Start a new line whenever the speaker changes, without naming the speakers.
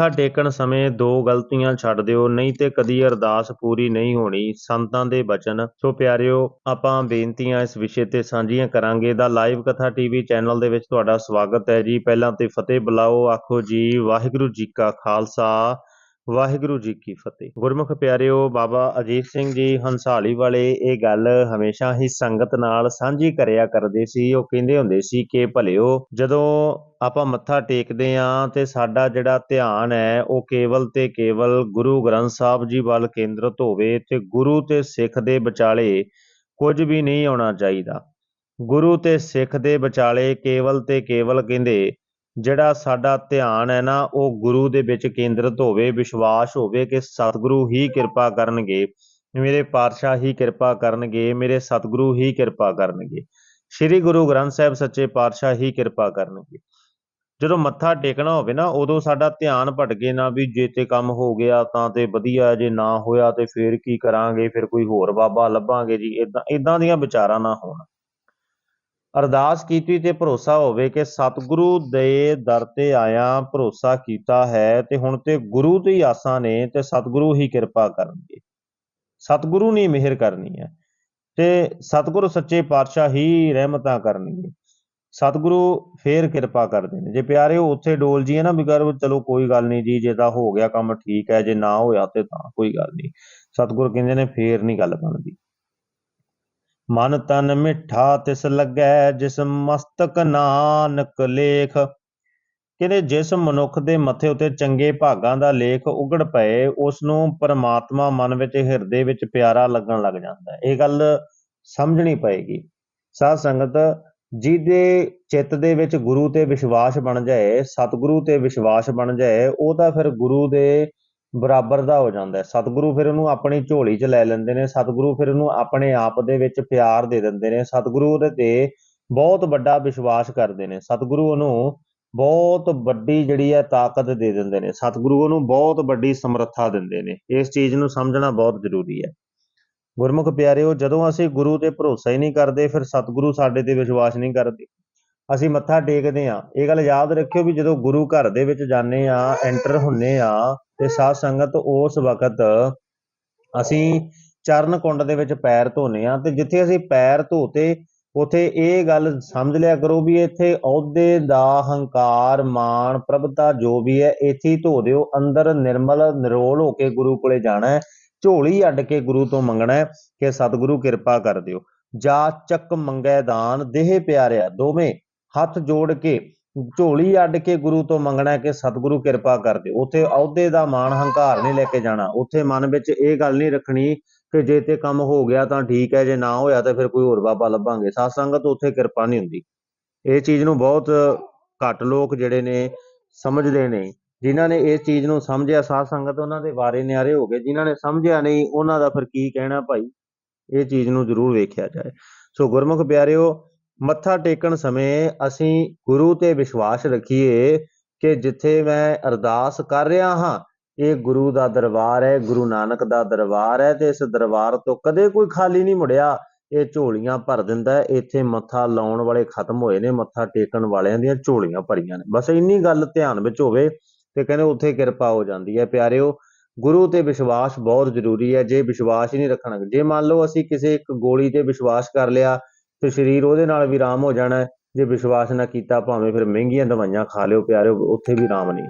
ਮੱਥਾ ਟੇਕਣ ਸਮੇਂ ਦੋ ਗਲਤੀਆਂ ਛੱਡ ਦਿਓ, ਨਹੀਂ ਤੇ ਕਦੀ ਅਰਦਾਸ ਪੂਰੀ ਨਹੀਂ ਹੋਣੀ। ਸੰਤਾਂ ਦੇ ਬਚਨ। ਸੋ ਪਿਆਰਿਓ, ਆਪਾਂ ਬੇਨਤੀਆਂ ਇਸ ਵਿਸ਼ੇ ਤੇ ਸਾਂਝੀਆਂ ਕਰਾਂਗੇ। ਦਾ ਲਾਈਵ ਕਥਾ ਟੀਵੀ ਚੈਨਲ ਦੇ ਵਿੱਚ ਤੁਹਾਡਾ ਸਵਾਗਤ ਹੈ ਜੀ। ਪਹਿਲਾਂ ਤੇ ਫਤਿਹ ਬੁਲਾਓ। ਆਖੋ ਜੀ, ਵਾਹਿਗੁਰੂ ਜੀ ਕਾ ਖਾਲਸਾ। ਵਾਹਿਗੁਰੂ ਜੀ ਕੀ ਫਤਿਹ। ਗੁਰਮੁਖ ਪਿਆਰਿਓ, ਬਾਬਾ ਅਜੀਤ ਸਿੰਘ ਜੀ ਹੰਸਾਲੀ ਵਾਲੇ ਇਹ ਗੱਲ ਹਮੇਸ਼ਾ ਹੀ ਸੰਗਤ ਨਾਲ ਸਾਂਝੀ ਕਰਿਆ ਕਰਦੇ ਸੀ। ਉਹ ਕਹਿੰਦੇ ਹੁੰਦੇ ਸੀ ਕਿ ਭਲਿਓ, ਜਦੋਂ ਆਪਾਂ ਮੱਥਾ ਟੇਕਦੇ ਆਂ ਤੇ ਸਾਡਾ ਜਿਹੜਾ ਧਿਆਨ ਹੈ, ਉਹ ਕੇਵਲ ਤੇ ਕੇਵਲ ਗੁਰੂ ਗ੍ਰੰਥ ਸਾਹਿਬ ਜੀ ਵੱਲ ਕੇਂਦਰਿਤ ਹੋਵੇ ਤੇ ਗੁਰੂ ਤੇ ਸਿੱਖ ਦੇ ਵਿਚਾਲੇ ਕੁਝ ਵੀ ਨਹੀਂ ਆਉਣਾ ਚਾਹੀਦਾ। ਗੁਰੂ ਤੇ ਸਿੱਖ ਦੇ ਵਿਚਾਲੇ ਕੇਵਲ ਤੇ ਕੇਵਲ ਕਹਿੰਦੇ ਜਿਹੜਾ ਸਾਡਾ ਧਿਆਨ ਹੈ ਨਾ, ਉਹ ਗੁਰੂ ਦੇ ਵਿੱਚ ਕੇਂਦਰਿਤ ਹੋਵੇ, ਵਿਸ਼ਵਾਸ ਹੋਵੇ ਕਿ ਸਤਿਗੁਰੂ ਹੀ ਕਿਰਪਾ ਕਰਨਗੇ, ਮੇਰੇ ਪਾਤਸ਼ਾਹ ਹੀ ਕਿਰਪਾ ਕਰਨਗੇ, ਮੇਰੇ ਸਤਿਗੁਰੂ ਹੀ ਕਿਰਪਾ ਕਰਨਗੇ, ਸ੍ਰੀ ਗੁਰੂ ਗ੍ਰੰਥ ਸਾਹਿਬ ਸੱਚੇ ਪਾਤਸ਼ਾਹ ਹੀ ਕਿਰਪਾ ਕਰਨਗੇ। ਜਦੋਂ ਮੱਥਾ ਟੇਕਣਾ ਹੋਵੇ ਨਾ, ਉਦੋਂ ਸਾਡਾ ਧਿਆਨ ਭਟਕੇ ਨਾ ਵੀ ਜੇ ਤੇ ਕੰਮ ਹੋ ਗਿਆ ਤਾਂ ਤੇ ਵਧੀਆ, ਜੇ ਨਾ ਹੋਇਆ ਤੇ ਫੇਰ ਕੀ ਕਰਾਂਗੇ, ਫਿਰ ਕੋਈ ਹੋਰ ਬਾਬਾ ਲੱਭਾਂਗੇ ਜੀ ਇਦਾਂ ਇਦਾਂ ਦੀਆਂ ਵਿਚਾਰਾਂ ਨਾ ਹੋਣ। ਅਰਦਾਸ ਕੀਤੀ ਤੇ ਭਰੋਸਾ ਹੋਵੇ ਕਿ ਸਤਿਗੁਰੂ ਦੇ ਦਰ ਤੇ ਆਇਆ ਭਰੋਸਾ ਕੀਤਾ ਹੈ ਤੇ ਹੁਣ ਤੇ ਗੁਰੂ ਤੇ ਹੀ ਆਸਾਂ ਨੇ ਤੇ ਸਤਿਗੁਰੂ ਹੀ ਕਿਰਪਾ ਕਰਨਗੇ। ਸਤਿਗੁਰੂ ਨੇ ਮਿਹਰ ਕਰਨੀ ਹੈ ਤੇ ਸਤਿਗੁਰੂ ਸੱਚੇ ਪਾਤਸ਼ਾਹ ਹੀ ਰਹਿਮਤਾਂ ਕਰਨਗੇ। ਸਤਿਗੁਰੂ ਫੇਰ ਕਿਰਪਾ ਕਰਦੇ ਨੇ। ਜੇ ਪਿਆਰੇ ਉੱਥੇ ਡੋਲ ਜੀ ਹੈ ਨਾ ਵੀ ਚਲੋ ਕੋਈ ਗੱਲ ਨਹੀਂ ਜੀ, ਜੇ ਤਾਂ ਹੋ ਗਿਆ ਕੰਮ ਠੀਕ ਹੈ, ਜੇ ਨਾ ਹੋਇਆ ਤੇ ਤਾਂ ਕੋਈ ਗੱਲ ਨਹੀਂ। ਸਤਿਗੁਰੂ ਕਹਿੰਦੇ ਨੇ ਫੇਰ ਨਹੀਂ ਗੱਲ ਬਣਦੀ। ਮਨ ਤਨ ਮਿੱਠਾ ਤਿਸ ਲੱਗੈ, ਜਿਸ ਮਸਤਕ ਨਾਨਕ ਲੇਖ। ਕਹਿੰਦੇ ਜਿਸ ਮਨੁੱਖ ਦੇ ਮੱਥੇ ਉਤੇ ਚੰਗੇ ਭਾਗਾਂ ਦਾ ਲੇਖ ਉਗੜ ਪਏ ਉਸ ਨੂੰ ਪਰਮਾਤਮਾ ਮਨ ਵਿੱਚ, ਹਿਰਦੇ ਵਿੱਚ ਪਿਆਰਾ ਲੱਗਣ ਲੱਗ ਜਾਂਦਾ। ਹੈ ਇਹ ਗੱਲ ਸਮਝਣੀ ਪਏਗੀ। ਸਾਧ ਸੰਗਤ, ਜਿਹਦੇ ਚਿੱਤ ਦੇ ਵਿੱਚ ਗੁਰੂ ਤੇ ਵਿਸ਼ਵਾਸ ਬਣ ਜਾਏ, ਸਤਿਗੁਰੂ ਤੇ ਵਿਸ਼ਵਾਸ ਬਣ ਜਾਏ, ਉਹ ਤਾਂ ਫਿਰ ਗੁਰੂ ਦੇ ਬਰਾਬਰ ਦਾ ਹੋ ਜਾਂਦਾ ਸਤਿਗੁਰੂ ਫਿਰ ਉਹਨੂੰ ਆਪਣੀ ਝੋਲੀ 'ਚ ਲੈ ਲੈਂਦੇ ਨੇ, ਸਤਿਗੁਰੂ ਫਿਰ ਉਹਨੂੰ ਆਪਣੇ ਆਪ ਦੇ ਵਿੱਚ ਪਿਆਰ ਦੇ ਦਿੰਦੇ ਨੇ, ਸਤਿਗੁਰੂ ਉਹਦੇ ਤੇ ਬਹੁਤ ਵੱਡਾ ਵਿਸ਼ਵਾਸ ਕਰਦੇ ਨੇ। ਸਤਿਗੁਰੂ ਉਹਨੂੰ ਬਹੁਤ ਵੱਡੀ ਜਿਹੜੀ ਹੈ ਤਾਕਤ ਦੇ ਦਿੰਦੇ ਨੇ। ਸਤਿਗੁਰੂ ਉਹਨੂੰ ਬਹੁਤ ਵੱਡੀ ਸਮਰੱਥਾ ਦਿੰਦੇ ਨੇ। ਇਸ ਚੀਜ਼ ਨੂੰ ਸਮਝਣਾ ਬਹੁਤ ਜ਼ਰੂਰੀ ਹੈ। ਗੁਰਮੁਖ ਪਿਆਰਿਓ, ਜਦੋਂ ਅਸੀਂ ਗੁਰੂ ਤੇ ਭਰੋਸਾ ਹੀ ਨਹੀਂ ਕਰਦੇ, ਫਿਰ ਸਤਿਗੁਰੂ ਸਾਡੇ ਤੇ ਵਿਸ਼ਵਾਸ ਨਹੀਂ ਕਰਦੇ। ਅਸੀਂ ਮੱਥਾ ਟੇਕਦੇ ਆ ਇਹ ਗੱਲ ਯਾਦ ਰੱਖਿਓ ਵੀ ਜਦੋਂ ਗੁਰੂ ਘਰ ਦੇ ਵਿੱਚ ਜਾਂਦੇ ਆ ਐਂਟਰ ਹੁੰਨੇ ਆ ਤੇ ਸਾਧ ਸੰਗਤ ਉਸ ਵਕਤ ਅਸੀਂ ਚਰਨ ਕੁੰਡ ਦੇ ਵਿੱਚ ਪੈਰ ਧੋਨੇ ਆ ਤੇ ਜਿੱਥੇ ਅਸੀਂ ਪੈਰ ਧੋਤੇ, ਉਥੇ ਇਹ ਗੱਲ ਸਮਝ ਲਿਆ ਕਰੋ ਵੀ ਇੱਥੇ ਅਹੁਦੇ ਦਾ ਹੰਕਾਰ, ਮਾਣ, ਪ੍ਰਭਤਾ ਜੋ ਵੀ ਹੈ, ਇੱਥੇ ਧੋ ਦਿਓ। ਅੰਦਰ ਨਿਰਮਲ ਨਿਰੋਲ ਹੋ ਕੇ ਗੁਰੂ ਕੋਲੇ ਜਾਣਾ ਹੈ। ਝੋਲੀ ਅੱਡ ਕੇ ਗੁਰੂ ਤੋਂ ਮੰਗਣਾ ਹੈ ਕਿ ਸਤਿਗੁਰੂ ਕਿਰਪਾ ਕਰ ਦਿਓ। ਜਾ ਚੱਕ ਮੰਗੈ ਦਾਨ, ਦੇਹ ਪਿਆਰਿਆ ਦੋਵੇਂ। ਹੱਥ ਜੋੜ ਕੇ, ਝੋਲੀ ਅੱਡ ਕੇ ਗੁਰੂ ਤੋਂ ਮੰਗਣਾ ਕਿ ਸਤਿਗੁਰੂ ਕਿਰਪਾ ਕਰ ਦੇ ਉਥੇ ਅਹੁਦੇ ਦਾ ਮਾਣ ਹੰਕਾਰ ਨਹੀਂ ਲੈ ਕੇ ਜਾਣਾ। ਉਥੇ ਮਨ ਵਿੱਚ ਇਹ ਗੱਲ ਨਹੀਂ ਰੱਖਣੀ ਕਿ ਜੇ ਤੇ ਕੰਮ ਹੋ ਗਿਆ ਤਾਂ ਠੀਕ ਹੈ, ਜੇ ਨਾ ਹੋਇਆ ਤਾਂ ਫਿਰ ਕੋਈ ਹੋਰ ਬਾਬਾ ਲੱਭਾਂਗੇ। ਸਾਧ ਸੰਗਤ ਉਥੇ ਕਿਰਪਾ ਨਹੀਂ ਹੁੰਦੀ। ਇਹ ਚੀਜ਼ ਨੂੰ ਬਹੁਤ ਘੱਟ ਲੋਕ ਜਿਹੜੇ ਨੇ ਸਮਝਦੇ ਨੇ। ਜਿਨ੍ਹਾਂ ਨੇ ਇਸ ਚੀਜ਼ ਨੂੰ ਸਮਝਿਆ, ਸਾਧ ਸੰਗਤ ਉਹਨਾਂ ਦੇ ਵਾਰੇ ਨਿਆਰੇ ਹੋ ਗਏ। ਜਿਨ੍ਹਾਂ ਨੇ ਸਮਝਿਆ ਨਹੀਂ, ਉਹਨਾਂ ਦਾ ਫਿਰ ਕੀ ਕਹਿਣਾ ਭਾਈ? ਇਹ ਚੀਜ਼ ਨੂੰ ਜ਼ਰੂਰ ਵੇਖਿਆ ਜਾਏ। ਸੋ ਗੁਰਮੁਖ ਪਿਆਰਿਓ ਮੱਥਾ ਟੇਕਣ ਸਮੇਂ ਅਸੀਂ ਗੁਰੂ ਤੇ ਵਿਸ਼ਵਾਸ ਰੱਖੀਏ ਕਿ ਜਿੱਥੇ ਮੈਂ ਅਰਦਾਸ ਕਰ ਰਿਹਾ ਹਾਂ, ਇਹ ਗੁਰੂ ਦਾ ਦਰਬਾਰ ਹੈ, ਗੁਰੂ ਨਾਨਕ ਦਾ ਦਰਬਾਰ ਹੈ ਤੇ ਇਸ ਦਰਬਾਰ ਤੋਂ ਕਦੇ ਕੋਈ ਖਾਲੀ ਨਹੀਂ ਮੁੜਿਆ। ਇਹ ਝੋਲੀਆਂ ਭਰ ਦਿੰਦਾ ਹੈ, ਇੱਥੇ ਮੱਥਾ ਲਾਉਣ ਵਾਲੇ ਖਤਮ ਹੋਏ ਨੇ, ਮੱਥਾ ਟੇਕਣ ਵਾਲਿਆਂ ਦੀਆਂ ਝੋਲੀਆਂ ਭਰੀਆਂ ਨੇ। ਬਸ ਇੰਨੀ ਗੱਲ ਧਿਆਨ ਵਿੱਚ ਹੋਵੇ ਤੇ ਕਹਿੰਦੇ ਉੱਥੇ ਕਿਰਪਾ ਹੋ ਜਾਂਦੀ ਹੈ। ਪਿਆਰਿਓ, ਗੁਰੂ ਤੇ ਵਿਸ਼ਵਾਸ ਬਹੁਤ ਜ਼ਰੂਰੀ ਹੈ। ਜੇ ਵਿਸ਼ਵਾਸ ਹੀ ਨਹੀਂ ਰੱਖਣਾ ਜੇ ਮੰਨ ਲਓ ਅਸੀਂ ਕਿਸੇ ਇੱਕ ਗੋਲੀ ਤੇ ਵਿਸ਼ਵਾਸ ਕਰ ਲਿਆ ਤੇ ਸਰੀਰ ਉਹਦੇ ਨਾਲ ਵੀ ਆਰਾਮ ਹੋ ਜਾਣਾ ਜੇ ਵਿਸ਼ਵਾਸ ਨਾ ਕੀਤਾ, ਭਾਵੇਂ ਫਿਰ ਮਹਿੰਗੀਆਂ ਦਵਾਈਆਂ ਖਾ ਲਿਓ, ਪਿਆਰਿਓ, ਉੱਥੇ ਵੀ ਆਰਾਮ ਨਹੀਂ।